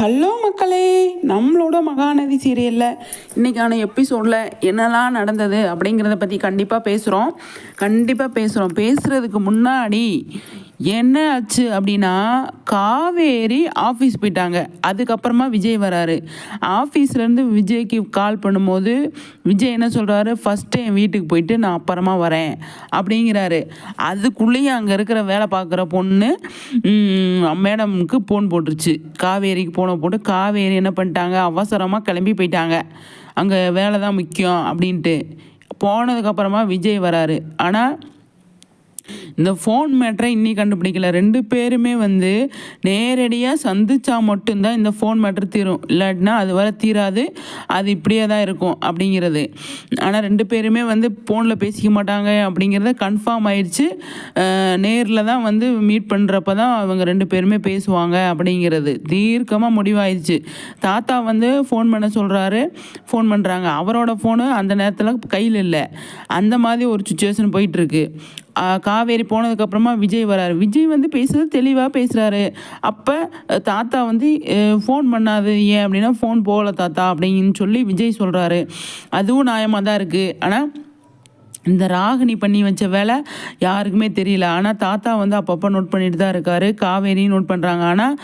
Hello மக்களே நம்மளோட மகாநதி சீரியலில் இன்றைக்கான எபிசோடில் என்னெல்லாம் நடந்தது அப்படிங்கிறத பற்றி கண்டிப்பாக பேசுகிறோம் கண்டிப்பாக பேசுகிறோம் பேசுகிறதுக்கு முன்னாடி என்ன ஆச்சு அப்படின்னா காவேரி ஆஃபீஸ் போயிட்டாங்க. அதுக்கப்புறமா விஜய் வராரு. ஆஃபீஸ்லேருந்து விஜய்க்கு கால் பண்ணும்போது விஜய் என்ன சொல்கிறாரு ஃபஸ்ட்டு என் வீட்டுக்கு போயிட்டு நான் அப்புறமா வரேன். அப்படிங்கிறாரு. அதுக்குள்ளேயும் அங்கே இருக்கிற வேலை பார்க்குற பொண்ணு மேடமுக்கு ஃபோன் போட்டுருச்சு. காவேரிக்கு ஃபோனை போட்டு காவேரி என்ன பண்ணிட்டாங்க? அவசரமாக கிளம்பி போயிட்டாங்க. அங்கே வேலை தான் முக்கியம் அப்படின்ட்டு. போனதுக்கப்புறமா விஜய் வராரு. ஆனால் இந்த ஃபோன் மேட்ரை இன்னி கண்டுபிடிக்கல. ரெண்டு பேருமே வந்து நேரடியாக சந்திச்சா மட்டும்தான் இந்த ஃபோன் மேட்ரு தீரும். இல்லாட்டினா அது வர தீராது. அது இப்படியே தான் இருக்கும் அப்படிங்கிறது. ஆனால் ரெண்டு பேருமே வந்து ஃபோனில் பேசிக்க மாட்டாங்க அப்படிங்கிறத கன்ஃபார்ம் ஆயிடுச்சு. நேரில் தான் வந்து மீட் பண்ணுறப்ப தான் அவங்க ரெண்டு பேருமே பேசுவாங்க அப்படிங்கிறது. தீர்க்கமாக முடிவாயிடுச்சு. தாத்தா வந்து ஃபோன் பண்ண சொல்கிறாரு ஃபோன் பண்ணுறாங்க அவரோட ஃபோனு அந்த நேரத்தில் கையில் இல்லை. அந்த மாதிரி ஒரு சுச்சுவேஷன் போயிட்டுருக்கு காவேரி போனதுக்கப்புறமா விஜய் வராரு. விஜய் வந்து பேசுறது தெளிவாக பேசுகிறாரு அப்போ தாத்தா வந்து ஃபோன் பண்ணாது ஏன் அப்படின்னா ஃபோன் போகல தாத்தா அப்படின்னு சொல்லி விஜய் சொல்கிறாரு அதுவும் நியாயமாக தான் இருக்குது ஆனால் இந்த ராகினி பண்ணி வச்ச வேலை யாருக்குமே தெரியல. ஆனால் தாத்தா வந்து அப்பப்போ நோட் பண்ணிட்டு தான் இருக்கார். காவேரியும் நோட் பண்ணுறாங்க ஆனால்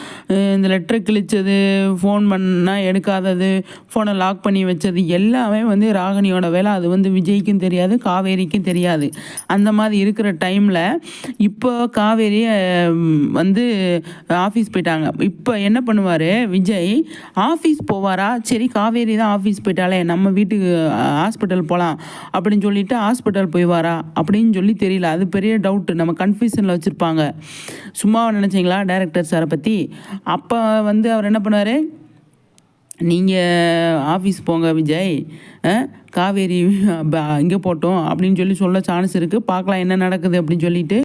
இந்த லெட்டர் கிழிச்சது ஃபோன் பண்ணால் எடுக்காதது ஃபோனை லாக் பண்ணி வச்சது எல்லாமே வந்து ராகினியோட வேலை. அது வந்து விஜய்க்கும் தெரியாது காவேரிக்கும் தெரியாது. அந்த மாதிரி இருக்கிற டைமில் இப்போ காவேரி வந்து ஆஃபீஸ் போயிட்டாங்க. இப்போ என்ன பண்ணுவார்? விஜய் ஆஃபீஸ் போவாரா? சரி காவேரி தான் ஆஃபீஸ் போயிட்டாலே நம்ம வீட்டுக்கு ஹாஸ்பிட்டல் போகலாம் அப்படின்னு சொல்லிட்டு ஹாஸ்பிட்டல் ஹாஸ்பிட்டல் போய் வாரா அப்படின்னு சொல்லி தெரியல. அது பெரிய டவுட்டு நம்ம கன்ஃபியூஷனில் வச்சுருப்பாங்க. சும்மா நினச்சிங்களா டேரக்டர் சாரை பற்றி அப்போ வந்து அவர் என்ன பண்ணார் நீங்கள் ஆஃபீஸ் போங்க விஜய். காவேரி இங்கே போட்டோம் அப்படின்னு சொல்லி சொல்ல சான்ஸ் இருக்குது பார்க்கலாம் என்ன நடக்குது அப்படின்னு சொல்லிட்டு.